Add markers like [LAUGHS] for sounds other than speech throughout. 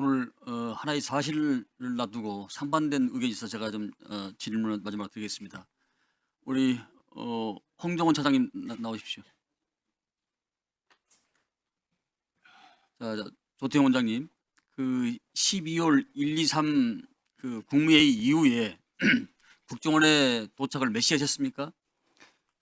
오늘 어, 하나의 사실을 놔두고 상반된 의견이 있어 제가 좀 어, 질문을 마지막 드리겠습니다. 우리 어, 홍정원 차장님 나, 나오십시오. 자, 자, 조태용 원장님, 그 12월 1, 2, 3 그 국무회의 이후에 [CLEARS THROAT] 국정원에 도착을 몇 시에 하셨습니까?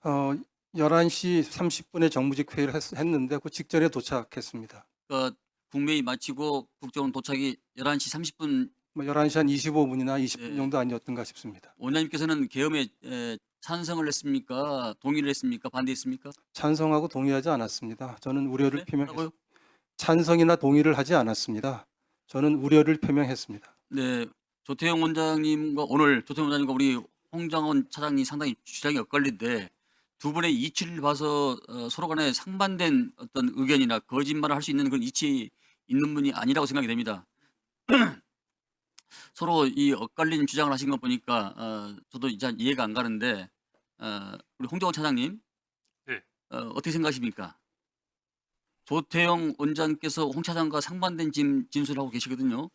어, 11시 30분에 정무직 회의를 했, 했는데 그 직전에 도착했습니다. 그 국무회의 마치고 국정원 도착이 11시 30분 뭐 11시 한 25분이나 20분 네. 정도 아니었던가 싶습니다. 원장님께서는 계엄에 에, 찬성을 했습니까? 동의를 했습니까? 반대했습니까? 찬성하고 동의하지 않았습니다. 저는 우려를 네? 표명했 뭐라고요? 찬성이나 동의를 하지 않았습니다. 저는 우려를 표명했습니다. 네, 조태영 원장님과 오늘 조태영 원장님과 우리 홍장원 차장님 상당히 주장이 엇갈린데 두 분의 이치를 봐서 어, 서로 간에 상반된 어떤 의견이나 거짓말을 할 수 있는 그런 이치 있는 분이 아니라고 생각이 됩니다. [CLEARS THROAT] 서로 이 엇갈린 주장을 하신 거 보니까 어, 저도 이제 이해가 안 가는데 어, 우리 홍정원 차장님 네. 어, 어떻게 생각하십니까? 조태영 원장께서 홍 차장과 상반된 진, 진술을 하고 계시거든요.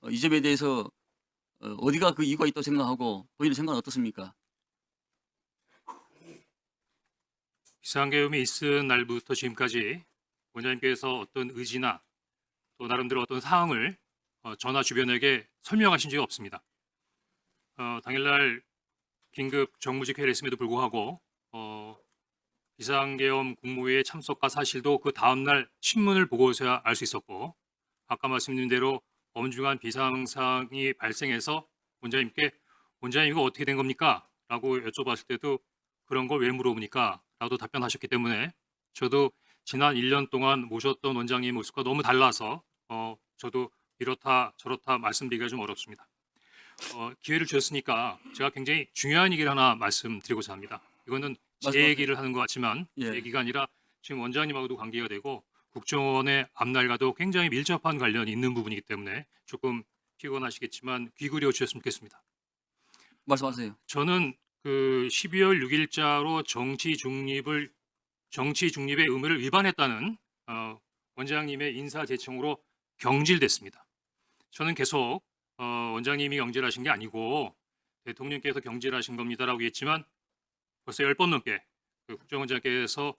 어, 이 점에 대해서 어, 어디가 그 이유가 있다고 생각하고 본인의 생각은 어떻습니까? 비상계엄이 있은 날부터 지금까지 원장님께서 어떤 의지나 또 나름대로 어떤 사항을 어, 전화 주변에게 설명하신 적이 없습니다. 어, 당일날 긴급 정무직 회의를 했음에도 불구하고 어, 비상계엄 국무회의 참석과 사실도 그 다음날 신문을 보고서야 알 수 있었고 아까 말씀드린 대로 엄중한 비상상이 발생해서 원장님께 원장님 이거 어떻게 된 겁니까? 라고 여쭤봤을 때도 그런 걸 왜 물어보니까 라도 답변하셨기 때문에 저도 지난 1년 동안 모셨던 원장님 모습과 너무 달라서 어, 저도 이렇다 저렇다 말씀드리기가 좀 어렵습니다. 어, 기회를 주셨으니까 제가 굉장히 중요한 얘기를 하나 말씀드리고자 합니다. 이거는 제 말씀하세요. 얘기를 하는 것 같지만 예. 제 얘기가 아니라 지금 원장님하고도 관계가 되고 국정원의 앞날과도 굉장히 밀접한 관련이 있는 부분이기 때문에 조금 피곤하시겠지만 귀 기울여 주셨으면 좋겠습니다. 말씀하세요. 저는 그 12월 6일자로 정치 중립을 정치 중립의 의무를 위반했다는 어, 원장님의 인사 제청으로 경질됐습니다. 저는 계속 어, 원장님이 경질하신 게 아니고 대통령께서 경질하신 겁니다라고 했지만 벌써 10번 넘게 그 국정원장께서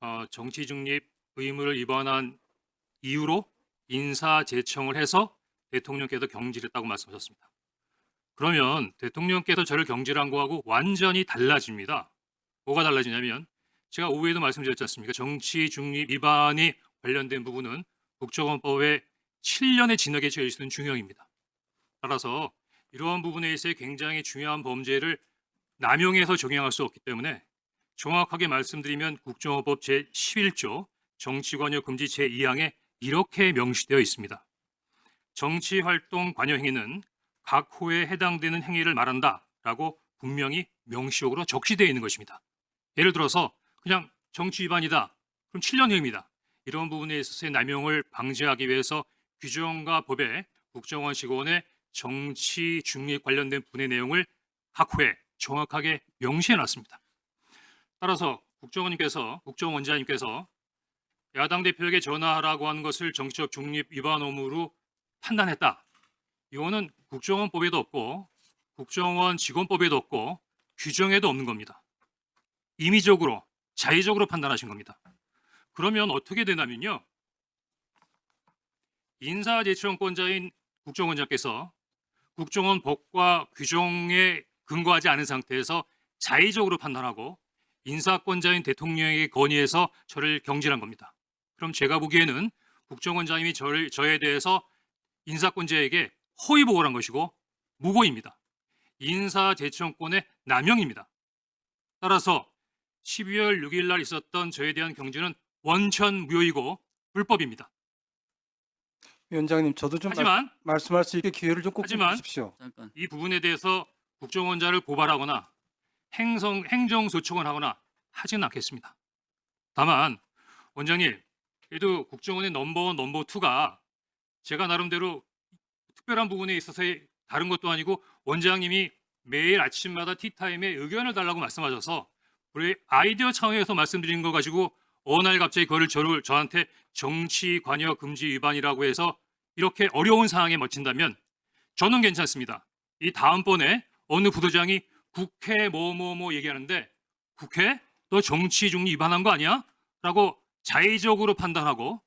어, 정치 중립 의무를 위반한 이유로 인사 제청을 해서 대통령께서 경질했다고 말씀하셨습니다. 그러면 대통령께서 저를 경질한 거하고 완전히 달라집니다. 뭐가 달라지냐면 제가 오후에도 말씀드렸지 않습니까? 정치 중립 위반이 관련된 부분은 국정원법에 7년의 징역에 처해질 수 있는 중형입니다. 따라서 이러한 부분에 있어 굉장히 중요한 범죄를 남용해서 적용할 수 없기 때문에 정확하게 말씀드리면 국정원법 제11조 정치관여 금지 제2항에 이렇게 명시되어 있습니다. 정치활동 관여 행위는 각 호에 해당되는 행위를 말한다라고 분명히 명시적으로 적시되어 있는 것입니다. 예를 들어서 그냥 정치 위반이다. 그럼 7년형입니다. 이런 부분에 있어서의 남용을 방지하기 위해서 규정과 법에 국정원 직원의 정치 중립 관련된 분의 내용을 각 호에 정확하게 명시해 놨습니다. 따라서 국정원님께서 국정원장님께서 야당 대표에게 전화하라고 하는 것을 정치적 중립 위반 의무로 판단했다. 이거는 국정원법에도 없고 국정원 직원법에도 없고 규정에도 없는 겁니다. 임의적으로 자의적으로 판단하신 겁니다. 그러면 어떻게 되냐면요. 인사제청권자인 국정원장께서 국정원 법과 규정에 근거하지 않은 상태에서 자의적으로 판단하고 인사권자인 대통령에게 건의해서 저를 경질한 겁니다. 그럼 제가 보기에는 국정원장님이 저를 저에 대해서 인사권자에게 허위 보고를 한 것이고 무고입니다. 인사제청권의 남용입니다. 따라서 12월 6일 날 있었던 저에 대한 경질은 원천 무효이고 불법입니다. 위원장님, 저도 좀 말, 하지만 말씀할 수 있게 기회를 좀꼭 하지만- 주십시오. 잠깐. 이 부분에 대해서 국정원자를 고발하거나 행성, 행정소청을 하거나 하지는 않겠습니다. 다만 원장님, 그래도 국정원의 넘버원, 넘버투가 제가 나름대로 특별한 부분에 있어서의 다른 것도 아니고 원장님이 매일 아침마다 티타임에 의견을 달라고 말씀하셔서 우리 아이디어 차원에서 말씀드린 거 가지고 어느 날 갑자기 그거를 저를 저한테 정치 관여 금지 위반이라고 해서 이렇게 어려운 상황에 멋진다면 저는 괜찮습니다. 이 다음번에 어느 부도장이 국회 뭐뭐뭐 얘기하는데 국회 너 정치 중립 위반한 거 아니야? 라고 자의적으로 판단하고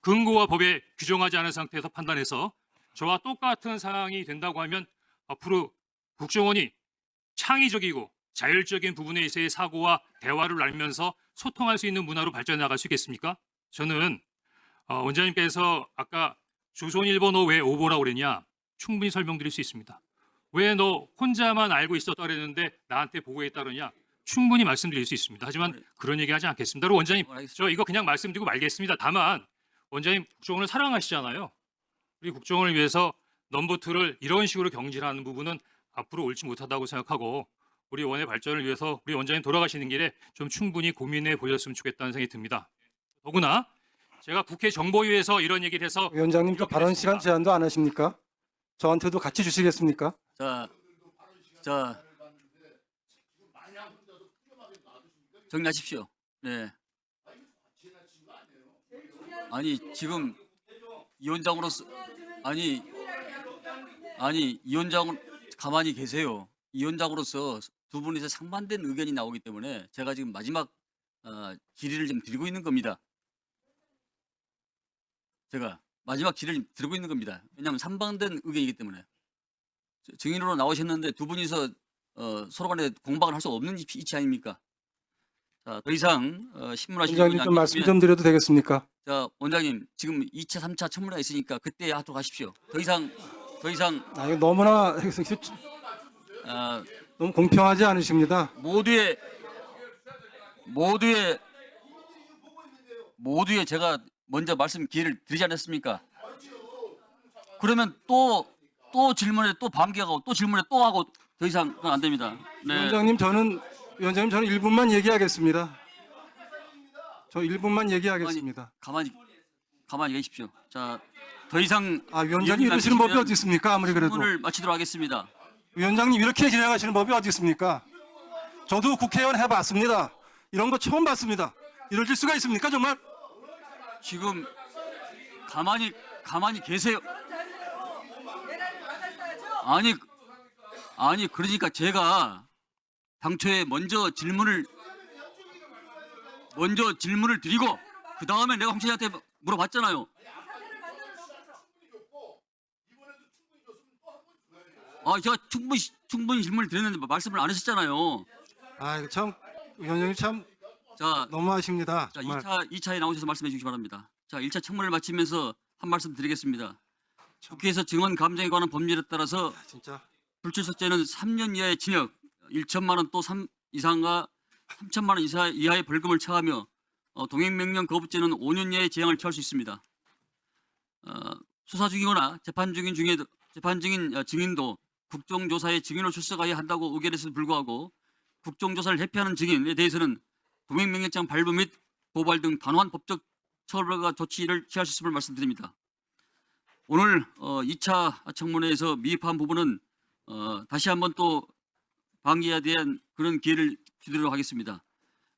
근거와 법에 규정하지 않은 상태에서 판단해서 저와 똑같은 상황이 된다고 하면 앞으로 국정원이 창의적이고 자율적인 부분에 있어의 사고와 대화를 나누면서 소통할 수 있는 문화로 발전해 나갈 수 있겠습니까? 저는 어, 원장님께서 아까 조선일보 너 왜 오보라고 그랬냐 충분히 설명드릴 수 있습니다. 왜 너 혼자만 알고 있었다 그랬는데 나한테 보고했다 그러냐 충분히 말씀드릴 수 있습니다. 하지만 그런 얘기 하지 않겠습니다. 그리고 원장님 알겠습니다. 저 이거 그냥 말씀드리고 말겠습니다. 다만 원장님 국정원을 사랑하시잖아요. 우리 국정원을 위해서 넘버 투를 이런 식으로 경질하는 부분은 앞으로 옳지 못하다고 생각하고 우리 원의 발전을 위해서 우리 원장님 돌아가시는 길에 좀 충분히 고민해 보셨으면 좋겠다는 생각이 듭니다. 더구나 제가 국회 정보위에서 이런 얘기를 해서 위원장님 또 발언. 시간 제한도 안 하십니까? 저한테도 같이 주시겠습니까? 자, 자, 정리하십시오. 네. 아니 지금 위원장으로서 아니 아니 위원장 가만히 계세요. 위원장으로서 두 분이서 상반된 의견이 나오기 때문에 제가 지금 마지막 어, 질의를 좀 드리고 있는 겁니다. 제가 마지막 질의를 드리고 있는 겁니다. 왜냐하면 상반된 의견이기 때문에. 저- 증인으로 나오셨는데 두 분이서 어, 서로 간에 공방을 할 수 없는 위치 아닙니까? 자, 더 이상 어, 신문하시는 원장님 좀 말씀 좀 드려도 되겠습니까? 자, 원장님 지금 2차, 3차 청문회가 있으니까 그때 하도록 하십시오. 더 이상 더 이상 아, 이거 너무나 어, [LAUGHS] 너무 공평하지 않으십니다. 모두의 모두의 모두의 제가 먼저 말씀 기회를 드리지 않았습니까? 그러면 또 또 질문에 또 반기하고 또 질문에 또 하고 더 이상 안 됩니다. 네. 위원장님 저는 위원장님 저는 1분만 얘기하겠습니다. 저 1분만 얘기하겠습니다. 가만히 가만히 계십시오. 자, 더 이상 아 위원장님 이러시는 법이 어디 있습니까? 아무리 그래도 질문을 마치도록 하겠습니다. 위원장님 이렇게 진행하시는 법이 어디 있습니까? 저도 국회의원 해봤습니다. 이런 거 처음 봤습니다. 이럴 수가 있습니까 정말? 지금 가만히 가만히 계세요. 아니 아니 그러니까 제가 당초에 먼저 질문을 먼저 질문을 드리고 그 다음에 내가 홍채한테 물어봤잖아요. 아 제가 충분히 충분히 질문을 드렸는데 말씀을 안 하셨잖아요. 아 이거 참 위원장님 참 자 너무하십니다. 자, 정말. 2차, 2차에 나오셔서 말씀해 주시기 바랍니다. 자, 1차 청문회를 마치면서 한 말씀 드리겠습니다. 국회에서 증언 감정에 관한 법률에 따라서 아, 진짜 불출석죄는 3년 이하의 징역, 1천만 원 또 3 이상과 3천만 원 이사 이하의 벌금을 처하며 어, 동행명령 거부죄는 5년 이하의 재형을 처할 수 있습니다. 어, 수사 중이거나 재판 중인 중에 재판 중인 어, 증인도 국정조사에 증인으로 출석해야 한다고 의결했음에도 불구하고 국정조사를 회피하는 증인에 대해서는 동행명령장 발부 및 고발 등 단호한 법적 처벌과 조치를 취할 수 있음을 말씀드립니다. 오늘 어, 2차 청문회에서 미흡한 부분은 어, 다시 한번 또 방기에 대한 그런 기회를 주도록 하겠습니다.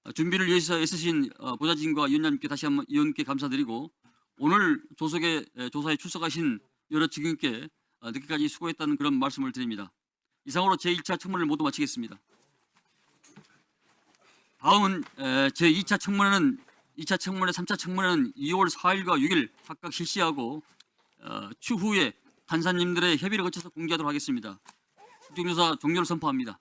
어, 준비를 위해서 애쓰신 어, 보좌진과 위원장님께 다시 한번 위원께 감사드리고 오늘 조석의 에, 조사에 출석하신 여러 증인께 어, 늦게까지 수고했다는 그런 말씀을 드립니다. 이상으로 제1차 청문회를 모두 마치겠습니다. 다음은 에, 제2차 청문회는 2차 청문회, 3차 청문회는 2월 4일과 6일 각각 실시하고 어, 추후에 판사님들의 협의를 거쳐서 공개하도록 하겠습니다. 국정조사 종료를 선포합니다.